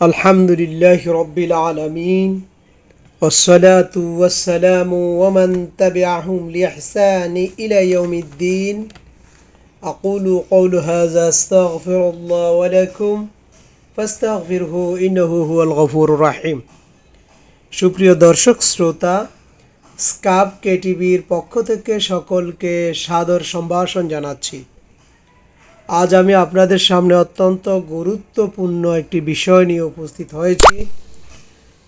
الحمد لله رب العالمين والصلاة والسلام ومن تبعهم لإحسان إلى يوم الدين أقول قول هذا استغفر الله ولكم فاستغفره إنه هو الغفور الرحيم সুপ্রিয় দর্শক শ্রোতা স্কাব কেটিভির পক্ষ থেকে সকলকে সাদর সম্ভাষণ জানাচ্ছি আজ আমি আপনাদের সামনে অত্যন্ত গুরুত্বপূর্ণ একটি বিষয় নিয়ে উপস্থিত হয়েছি।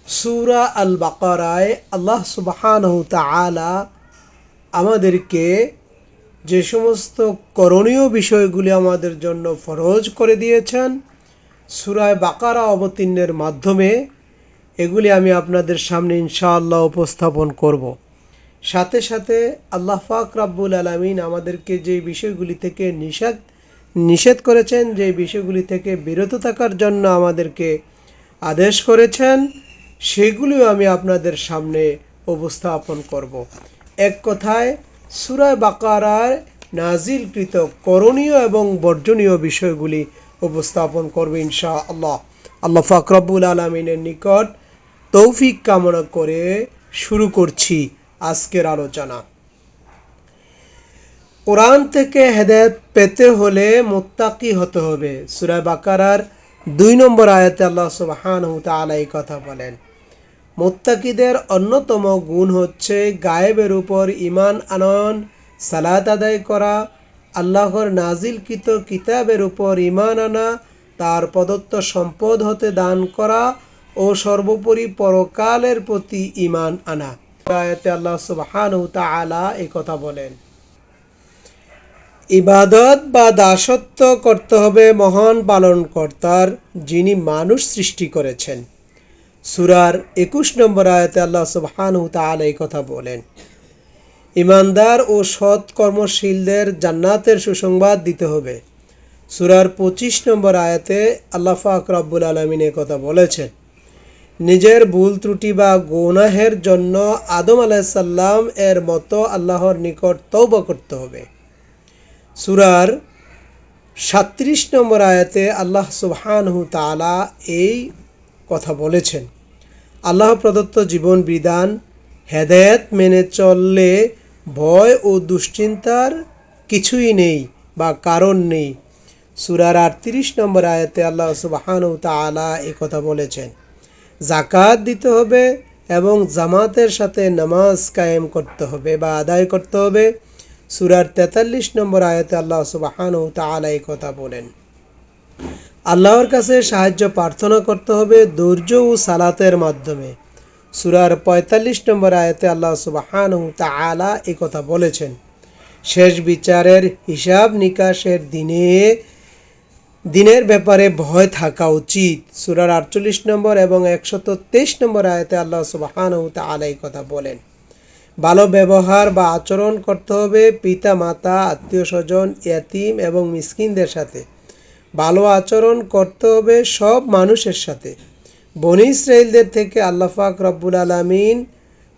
সুরা আল বাকারায় আল্লাহ সুবাহানহু তাআলা আমাদেরকে যে সমস্ত করণীয় বিষয়গুলি আমাদের জন্য ফরজ করে দিয়েছেন, সুরায় বাকারা অবতীর্ণের মাধ্যমে এগুলি আমি আপনাদের সামনে ইনশাআল্লাহ উপস্থাপন করব। সাথে সাথে আল্লাহ পাক রাব্বুল আলামিন আমাদেরকে যে বিষয়গুলি থেকে নিষেধ নিষেধ করেছেন যে বিষয়গুলি থেকে বিরত থাকার জন্য আমাদেরকে আদেশ করেছেন, সেগুলিও আমি আপনাদের সামনে উপস্থাপন করব। এক কথায় সুরায় বাকারার নাজিলকৃত করণীয় এবং বর্জনীয় বিষয়গুলি উপস্থাপন করবে ইনশা আল্লাহ আল্লাহ ফাকরাবুল আলমিনের নিকট তৌফিক কামনা করে শুরু করছি আজকের আলোচনা। কোরআন থেকে হেদায়ত পেতে হলে মোত্তাকি হতে হবে। সুরায় বাকারার দুই নম্বর আয়াতে আল্লাহ সুবাহান তালা এই কথা বলেন। মোত্তাকিদের অন্যতম গুণ হচ্ছে গায়েবের উপর ইমান আনয়ন সালাত আদায় করা, আল্লাহর নাজিলকৃত কিতাবের উপর ইমান আনা, তার প্রদত্ত সম্পদ হতে দান করা ও সর্বোপরি পরকালের প্রতি ইমান আনা। আয়াতে আল্লাহ সুবাহান তালা এই কথা বলেন। ইবাদত বা দাসত্ব করতে হবে মহান পালনকর্তার, যিনি মানুষ সৃষ্টি করেছেন। সুরার একুশ নম্বর আয়তে আল্লাহ সুবহানহু তাআলা এই কথা বলেন, ইমানদার ও সৎ কর্মশীলদের জান্নাতের সুসংবাদ দিতে হবে। সুরার পঁচিশ নম্বর আয়াতে আল্লাহ ফাক রাব্বুল আলমিন কথা বলেছেন, নিজের ভুল ত্রুটি বা গোনাহের জন্য আদম আলাইসাল্লাম এর মতো আল্লাহর নিকট তৌবা করতে হবে। সুরার সাত্রিশ নম্বর আয়াতে আল্লাহ সুবহানহু তালা এই কথা বলেছেন। আল্লাহ প্রদত্ত জীবন বিধান, হেদায়ত মেনে চললে ভয় ও দুশ্চিন্তার কিছুই নেই বা কারণ নেই। সুরার আটত্রিশ নম্বর আয়াতে আল্লাহ সুবাহানু তালা এ কথা বলেছেন জাকাত দিতে হবে এবং জামাতের সাথে নামাজ কায়েম করতে হবে বা আদায় করতে হবে। সুরার তেতাল্লিশ নম্বর আয়তে আল্লাহ সুবাহান তালা এই কথা বলেন। আল্লাহর কাছে সাহায্য প্রার্থনা করতে হবে ধৈর্য ও সালাতের মাধ্যমে। সুরার পঁয়তাল্লিশ নম্বর আয়তে আল্লাহ সুবাহান তালা এই কথা বলেছেন, শেষ বিচারের হিসাব নিকাশের দিনে, দিনের ব্যাপারে ভয় থাকা উচিত। সুরার আটচল্লিশ নম্বর এবং একশত তেইশ নম্বর আয়তে আল্লাহ সুবাহান তালা এই কথা বলেন। ভালো ব্যবহার বা আচরণ করতে হবে পিতা, মাতা, আত্মীয় স্বজন, ইয়াতিম এবং মিসকিনদের সাথে। ভালো আচরণ করতে হবে সব মানুষের সাথে। বনি ইসরায়েলদের থেকে আল্লাফাক রব্বুল আলমিন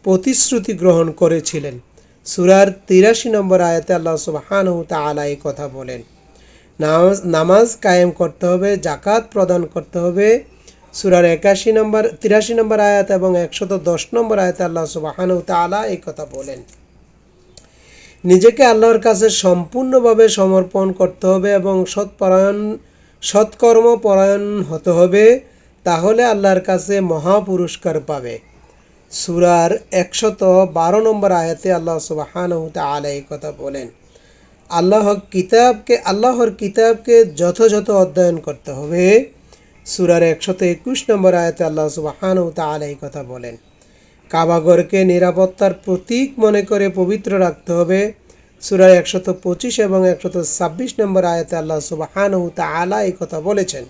প্রতিশ্রুতি গ্রহণ করেছিলেন। সুরার তিরাশি নম্বর আয়াতে আল্লাহ সুবাহান তালা এই কথা বলেন। নামাজ নামাজ কায়েম করতে হবে জাকাত প্রদান করতে হবে সুরার একাশি নম্বর, তিরাশি নম্বর আয়াত এবং একশত দশ নম্বর আয়াত আল্লাহ সুবাহানু তালা এই কথা বলেন। নিজেকে আল্লাহর কাছে সম্পূর্ণভাবে সমর্পণ করতে হবে এবং সৎপরায়ণ, সৎকর্ম পরায়ণ হতে হবে, তাহলে আল্লাহর কাছে মহা পুরস্কার পাবে। সুরার একশত বারো নম্বর আয়াতে আল্লাহ সুবাহানু তালা এই কথা বলেন। আল্লাহ কিতাবকে, আল্লাহর কিতাবকে যথাযথ অধ্যয়ন করতে হবে। সুরার একশত একুশ নম্বর আয়াতে আল্লাহ সুবাহান তালা এই কথা বলেন, কাবাগরকে নিরাপত্তার প্রতীক মনে করে পবিত্র রাখতে হবে। সুরার একশত পঁচিশ এবং একশত ছাব্বিশ নম্বর আয়াতে আল্লাহ সুবাহান তালা এই কথা বলেছেন,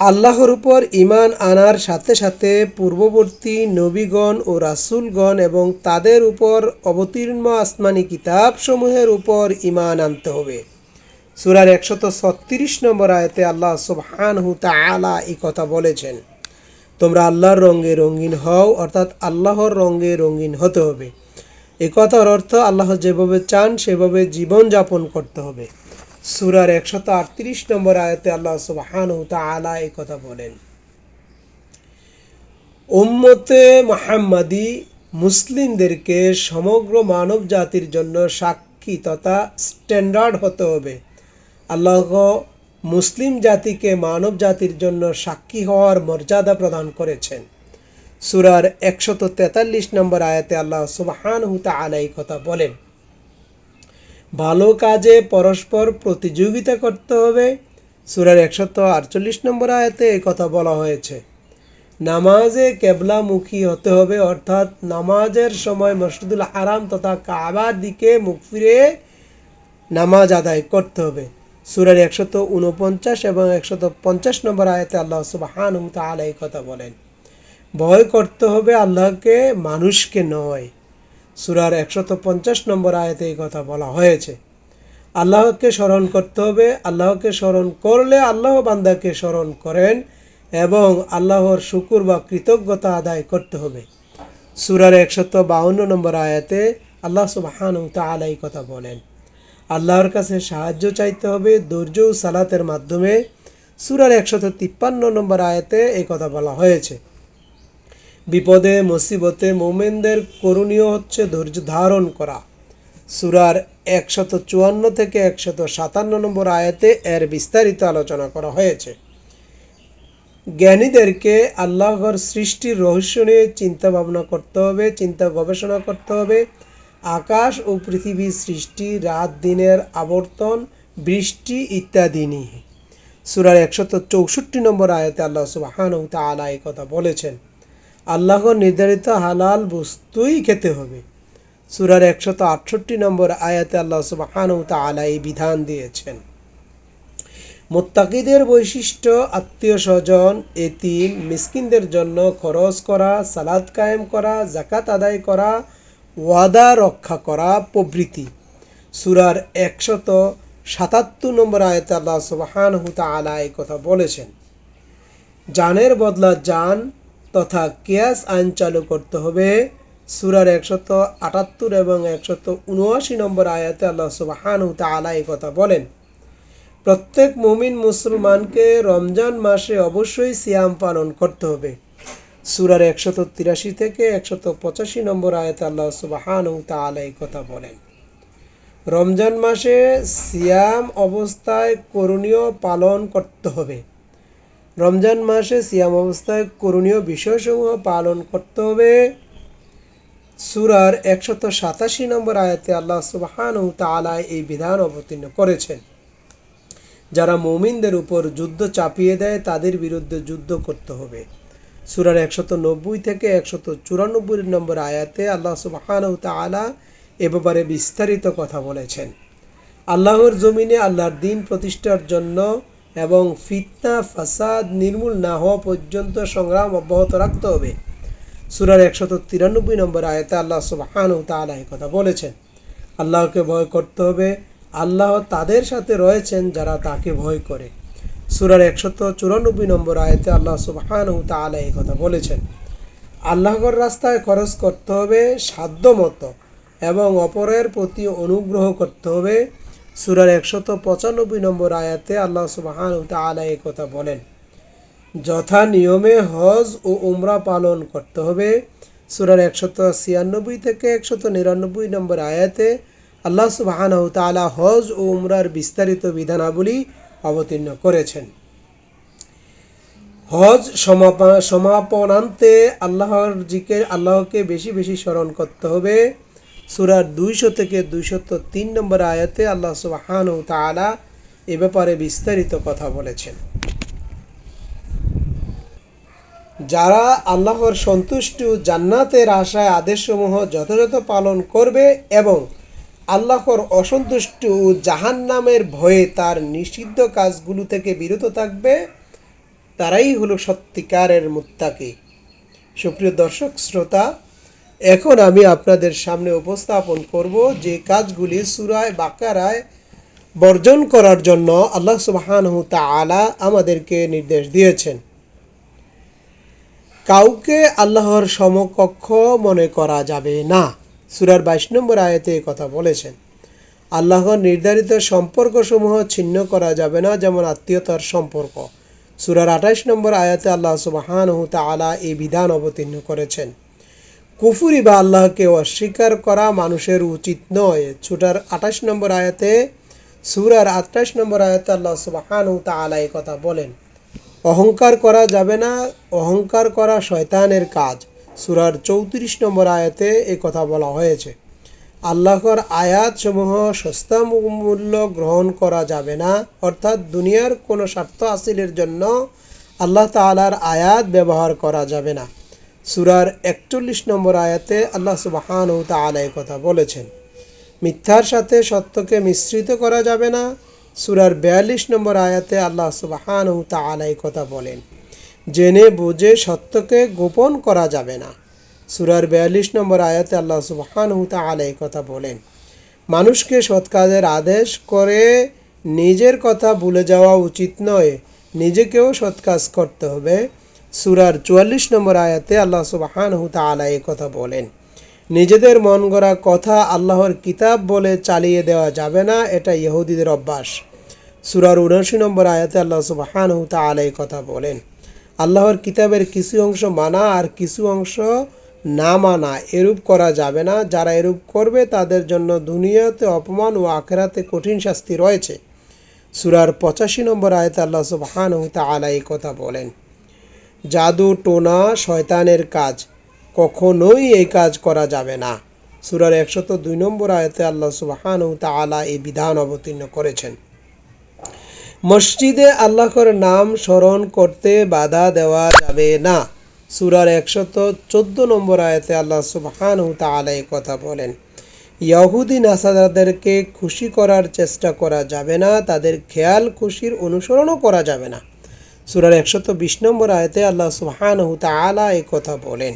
আল্লাহর উপর ইমান আনার সাথে সাথে পূর্ববর্তী নবীগণ ও রাসুলগণ এবং তাদের উপর অবতীর্ণ আসমানি কিতাবসমূহের উপর ইমান আনতে হবে। সুরার একশত ছত্রিশ নম্বর আয়তে আল্লাহ সুবহান হু তালা এই কথা বলেছেন, তোমরা আল্লাহর রঙে রঙিন হও, অর্থাৎ আল্লাহর রঙে রঙিন হতে হবে। এ কথার অর্থ আল্লাহ যেভাবে চান, সেভাবে জীবন যাপন করতে হবে। সুরার একশত আটত্রিশ নম্বর আয়তে আল্লাহ সুবাহান তালা এই কথা বলেন, উম্মতে মাহাম্মাদি মুসলিমদেরকে সমগ্র মানব জাতির জন্য সাক্ষী তথা স্ট্যান্ডার্ড হতে হবে। আল্লাহ মুসলিম জাতিকে মানব জাতির জন্য সাক্ষী হওয়ার মর্যাদা প্রদান করেছেন। সুরার একশত তেতাল্লিশ নম্বর আয়াতে আল্লাহ সুবাহান আলাই কথা বলেন, ভালো কাজে পরস্পর প্রতিযোগিতা করতে হবে। সুরার একশত আটচল্লিশ নম্বর আয়াতে এই কথা বলা হয়েছে, নামাজে কেবলামুখী হতে হবে, অর্থাৎ নামাজের সময় মসজিদুল হারাম তথা কাবার দিকে মুখ ফিরে নামাজ আদায় করতে হবে। সুরার একশত উনপঞ্চাশ এবং একশত পঞ্চাশ নম্বর আয়তে আল্লাহ সুবাহান তালা এই কথা বলেন, ভয় করতে হবে আল্লাহকে, মানুষকে নয়। সুরার একশত পঞ্চাশ নম্বর আয়াতে এই কথা বলা হয়েছে, আল্লাহকে স্মরণ করতে হবে, আল্লাহকে স্মরণ করলে আল্লাহ বান্দাকে স্মরণ করেন এবং আল্লাহর শুকুর বা কৃতজ্ঞতা আদায় করতে হবে। সুরার একশত বাউন্ন নম্বর আয়াতে আল্লাহ সুবাহান তালা এই কথা বলেন আল্লাহর কাছে সাহায্য চাইতে হবে ধৈর্য ও সালাতের মাধ্যমে। সুরার একশত তিপ্পান্ন নম্বর আয়াতে এই কথা বলা হয়েছে। বিপদে, মুসিবতে মোমেনদের করণীয় হচ্ছে ধৈর্য ধারণ করা। সুরার একশত চুয়ান্ন থেকে একশত সাতান্ন নম্বর আয়াতে এর বিস্তারিত আলোচনা করা হয়েছে। জ্ঞানীদেরকে আল্লাহর সৃষ্টির রহস্য নিয়ে চিন্তা ভাবনা করতে হবে, চিন্তা গবেষণা করতে হবে আকাশ ও পৃথিবীর সৃষ্টি, রাত দিনের আবর্তন, বৃষ্টি ইত্যাদি নিয়ে। সুরার একশত চৌষট্টি নম্বর আয়াতে আল্লাহ সুবাহান তালা কথা বলেছেন, আল্লাহর নির্ধারিত হালাল বস্তুই খেতে হবে। সুরার একশত আটষট্টি নম্বর আয়াতে আল্লাহ সুবাহান তালা এই বিধান দিয়েছেন, মোত্তাকিদের বৈশিষ্ট্য, আত্মীয় স্বজন, এতিম, মিসকিনদের জন্য খরচ করা, সালাদ কায়েম করা জাকাত আদায় করা ওয়াদা রক্ষা করা প্রভৃতি। সুরার একশত সাতাত্তর নম্বর আয়তে আল্লাহ সুবাহান হুতা আলা এই কথা বলেছেন, জানের বদলা জান তথা কেয়াস আইন চালু করতে হবে। সুরার একশত আটাত্তর এবং একশত উনআশি নম্বর আয়াতে আল্লাহ সুবাহান হুতা আলা এই কথা বলেন, প্রত্যেক মুমিন মুসলমানকে রমজান মাসে অবশ্যই সিয়াম পালন করতে হবে। সুরার একশত তিরাশি থেকে একশত পঁচাশি নম্বর আয়তে আল্লাহ সুবাহান তালা এই কথা বলেন। রমজান মাসে সিয়াম অবস্থায় করণীয় পালন করতে হবে। রমজান মাসে সিয়াম অবস্থায় করণীয় বিষয়সমূহ পালন করতে হবে। সুরার একশত সাতাশি নম্বর আয়াতে আল্লাহ সুবাহান তালা এই বিধান অবতীর্ণ করেছেন। যারা মৌমিনদের উপর যুদ্ধ চাপিয়ে দেয়, তাদের বিরুদ্ধে যুদ্ধ করতে হবে। সুরার একশত নব্বই থেকে একশত চুরানব্বই নম্বর আয়াতে আল্লাহ সুবাহান তালা এ ব্যাপারে বিস্তারিত কথা বলেছেন। আল্লাহর জমিনে আল্লাহর দিন প্রতিষ্ঠার জন্য এবং ফিতনা, ফাসাদ নির্মূল না হওয়া পর্যন্ত সংগ্রাম অব্যাহত রাখতে হবে। সুরার একশত তিরানব্বই নম্বর আয়াতে আল্লাহ সুবাহান তালা কথা বলেছেন। আল্লাহকে ভয় করতে হবে। আল্লাহ তাদের সাথে রয়েছেন যারা তাকে ভয় করে। সুরার একশত চুরানব্বই নম্বর আয়তে আল্লাহ সুবাহান তালা এই কথা বলেছেন, আল্লাহর রাস্তায় খরচ করতে হবে সাধ্য মতো এবং অপরের প্রতি অনুগ্রহ করতে হবে। সুরার একশত পঁচানব্বই নম্বর আয়াতে আল্লাহ সুবাহান তালা এই কথা বলেন, যথা নিয়মে হজ ও উমরা পালন করতে হবে। সুরার একশত ছিয়ানব্বই থেকে একশত নিরানব্বই নম্বর আয়াতে আল্লাহ সুবাহান তালা হজ ও উমরার বিস্তারিত বিধানাবলী অবতীর্ণ করেছেন। হজ সমাপনান্তে আল্লাহর জিকে আল্লাহকে বেশি বেশি স্মরণ করতে হবে। সুরার দুইশো থেকে দুইশত তিন নম্বর আয়াতে আল্লাহ সুবাহান তালা এ ব্যাপারে বিস্তারিত কথা বলেছেন। যারা আল্লাহর সন্তুষ্ট জান্নাতের আশায় আদেশসমূহ যথাযথ পালন করবে এবং আল্লাহর অসন্তুষ্ট জাহান নামের ভয়ে তার নিষিদ্ধ কাজগুলো থেকে বিরত থাকবে, তারাই হলো সত্যিকারের মুত্তাকি। সুপ্রিয় দর্শক, শ্রোতা, এখন আমি আপনাদের সামনে উপস্থাপন করব যে কাজগুলি সুরায় বাকারায় বর্জন করার জন্য আল্লাহ সুবাহান তালা আমাদেরকে নির্দেশ দিয়েছেন। কাউকে আল্লাহর সমকক্ষ মনে করা যাবে না। সুরার বাইশ নম্বর আয়তে কথা বলেছেন। আল্লাহর নির্ধারিত সম্পর্কসমূহ ছিন্ন করা যাবে না যেমন আত্মীয়তার সম্পর্ক। সুরার আঠাশ নম্বর আয়াতে আল্লাহ সুবাহান তালা এই বিধান অবতীর্ণ করেছেন। কুফুরি বা আল্লাহকে অস্বীকার করা মানুষের উচিত নয়। সুরার আঠাশ নম্বর আয়াতে, সুরার আঠাশ নম্বর আয়াতে আল্লাহ সুবাহান তালা এই কথা বলেন। অহংকার করা যাবে না, অহংকার করা শয়তানের কাজ। সুরার চৌত্রিশ নম্বর আয়াতে এ কথা বলা হয়েছে। আল্লাহর আয়াতসমূহ সস্তা মূল্য গ্রহণ করা যাবে না, অর্থাৎ দুনিয়ার কোনো স্বার্থ হাসিলের জন্য আল্লাহ তালার আয়াত ব্যবহার করা যাবে না। সুরার একচল্লিশ নম্বর আয়াতে আল্লাহ সুবাহান তালা কথা বলেছেন। মিথ্যার সাথে সত্যকে মিশ্রিত করা যাবে না। সুরার বিয়াল্লিশ নম্বর আয়াতে আল্লাহ সুবাহান তালা কথা বলেন। জেনে বুঝে সত্যকে গোপন করা যাবে না। সুরার বিয়াল্লিশ নম্বর আয়াতে আল্লাহ সুবহান তালা এই কথা বলেন, মানুষকে সৎ কাজের আদেশ করে নিজের কথা ভুলে যাওয়া উচিত নয়, নিজেকেও সৎ কাজ করতে হবে। সুরার চুয়াল্লিশ নম্বর আয়াতে আল্লাহ সুবহান তালা এই কথা বলেন, নিজেদের মন গড়া কথা আল্লাহর কিতাব বলে চালিয়ে দেওয়া যাবে না, এটা ইহুদিদের অভ্যাস। সুরার উনআশি নম্বর আয়াতে আল্লাহ সুবহান তালা এই কথা বলেন আল্লাহর কিতাবের কিছু অংশ মানা আর কিছু অংশ না মানা, এরূপ করা যাবে না। যারা এরূপ করবে, তাদের জন্য দুনিয়াতে অপমান ও আখেরাতে কঠিন শাস্তি রয়েছে। সুরার পঁচাশি নম্বর আয়তে আল্লাহ সুবহান তালা এই কথা বলেন, জাদু, টোনা শয়তানের কাজ, কখনোই এই কাজ করা যাবে না। সুরার একশত দুই নম্বর আয়তে আল্লাহ সুবহান তালা এই বিধান অবতীর্ণ করেছেন। মসজিদে আল্লাহর নাম স্মরণ করতে বাধা দেওয়া যাবে না। সুরার একশত চোদ্দ নম্বর আয়তে আল্লাহ সুবহান তালা কথা বলেন, ইয়াহুদি নাসাদারদেরকে খুশি করার চেষ্টা করা যাবে না, তাদের খেয়াল খুশির অনুসরণও করা যাবে না। সুরার একশত বিশ নম্বর আয়তে আল্লাহ সুবহান তালা এই কথা বলেন,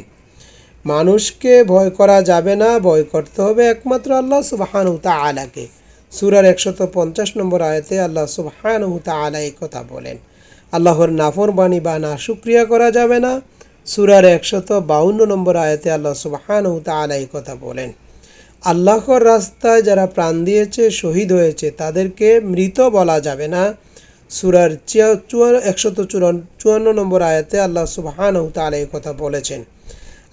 মানুষকে ভয় করা যাবে না, ভয় করতে হবে একমাত্র আল্লাহ সুবহান তালাকে সুরার একশত পঞ্চাশ নম্বর আয়তে আল্লাহ সুবহান তালা এই কথা বলেন। আল্লাহর নাফরবাণী বা না শুক্রিয়া করা যাবে না। সুরার একশত বাউন্ন নম্বর আয়তে আল্লাহ সুবাহান তালা এই কথা বলেন। আল্লাহর রাস্তায় যারা প্রাণ দিয়েছে, শহীদ হয়েছে, তাদেরকে মৃত বলা যাবে না। সুরার চুয়ান্ন একশত চুয়ান্ন নম্বর আয়াতে আল্লাহ সুবাহান তালা এই কথা বলেছেন।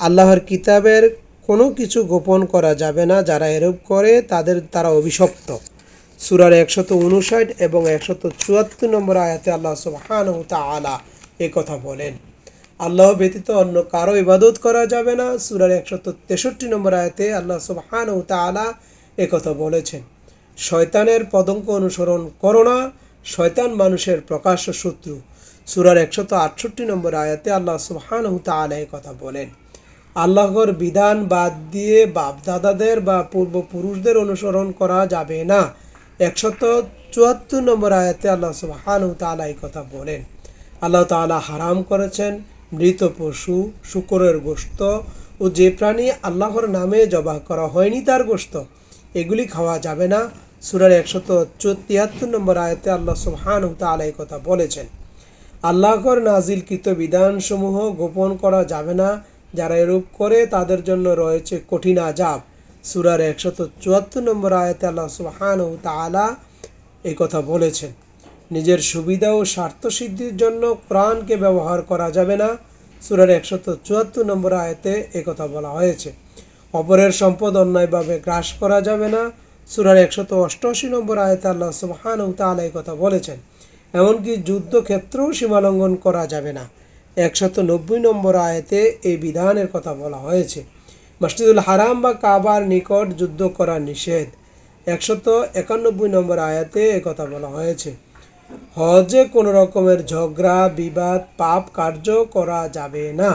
আল্লাহর কিতাবের কোনো কিছু গোপন করা যাবে না, যারা এরূপ করে, তাদের, তারা অভিশপ্ত। সুরার একশত উনষাট এবং একশত চুয়াত্তর নম্বর আয়াতে আল্লাহ সুবাহান তালা এ কথা বলেন। আল্লাহ ব্যতীত অন্য কারও ইবাদত করা যাবে না। সুরার একশত তেষট্টি নম্বর আয়তে আল্লাহ সুবহান ও এ কথা বলেছেন। শয়তানের পদঙ্ক অনুসরণ করো না, শয়তান মানুষের প্রকাশ্য শত্রু। সুরার একশত আটষট্টি নম্বর আয়াতে আল্লাহ সুবহান ও এ কথা বলেন। আল্লাহর বিধান বাদ দিয়ে বাপ দাদাদের বা পূর্বপুরুষদের অনুসরণ করা যাবে না। একশত চুয়াত্তর নম্বর আয়াতে আল্লাহ সুবহান তালা কথা বলেন। আল্লাহ তালা হারাম করেছেন, মৃত পশু, শুকরের গোস্ত ও যে প্রাণী আল্লাহর নামে জবাহ করা হয়নি তার গোস্ত এগুলি খাওয়া যাবে না। সুরার একশত তিয়াত্তর নম্বর আয়তে আল্লাহ সুবহান তালাই কথা বলেছেন। আল্লাহর নাজিলকৃত বিধানসমূহ গোপন করা যাবে না, যারা এরূপ করে তাদের জন্য রয়েছে কঠিন আজাব সুরার একশত চুয়াত্তর নম্বর আয়তে আল্লাহ সুবহান তালা এই কথা বলেছেন, নিজের সুবিধা ও স্বার্থ সিদ্ধির জন্য প্রাণকে ব্যবহার করা যাবে না। সুরার একশত চুয়াত্তর নম্বর আয়তে কথা বলা হয়েছে, অপরের সম্পদ অন্যায়ভাবে গ্রাস করা যাবে না। সুরার একশত অষ্টআশি নম্বর আয়তে আল্লাহ সুবাহান তালা কথা বলেছেন, এমনকি যুদ্ধক্ষেত্রেও সীমালঙ্ঘন করা যাবে না। একশত নব্বই নম্বর আয়তে এই বিধানের কথা বলা হয়েছে মসজিদুল হারাম বা কাবার নিকট যুদ্ধ করা নিষেধ। একশত একানব্বই নম্বর আয়াতে কথা বলা হয়েছে। হজে কোনো রকমের ঝগড়া, বিবাদ, পাপ কার্য করা যাবে না।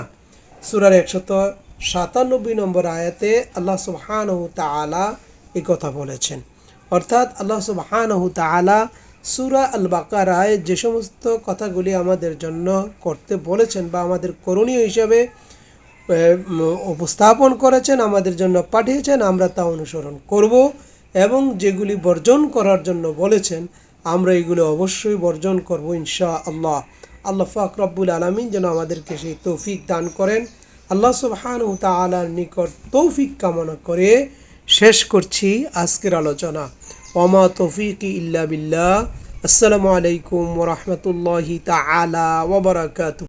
সুরার একশত সাতানব্বই নম্বর আয়াতে আল্লাহ সুবহান তালা এ কথা বলেছেন। অর্থাৎ আল্লাহ সুবহান তালা সুরা আল বাকারায় যে সমস্ত কথাগুলি আমাদের জন্য করতে বলেছেন বা আমাদের করণীয় হিসাবে উপস্থাপন করেছেন, আমাদের জন্য পাঠিয়েছেন, আমরা তা অনুসরণ করব এবং যেগুলি বর্জন করার জন্য বলেছেন, আমরা এগুলো অবশ্যই বর্জন করব ইনশা আল্লাহ আল্লাহ ফাক রব্বুল আলমিন যেন আমাদেরকে সেই তৌফিক দান করেন। আল্লাহ সুবহান ও তালার নিকট তৌফিক কামনা করে শেষ করছি আজকের আলোচনা। ওমা তৌফিক ইল্লা বিল্লাহ। আসসালামু আলাইকুম ওরহমতুল্লাহি তালা ওবরাকাতু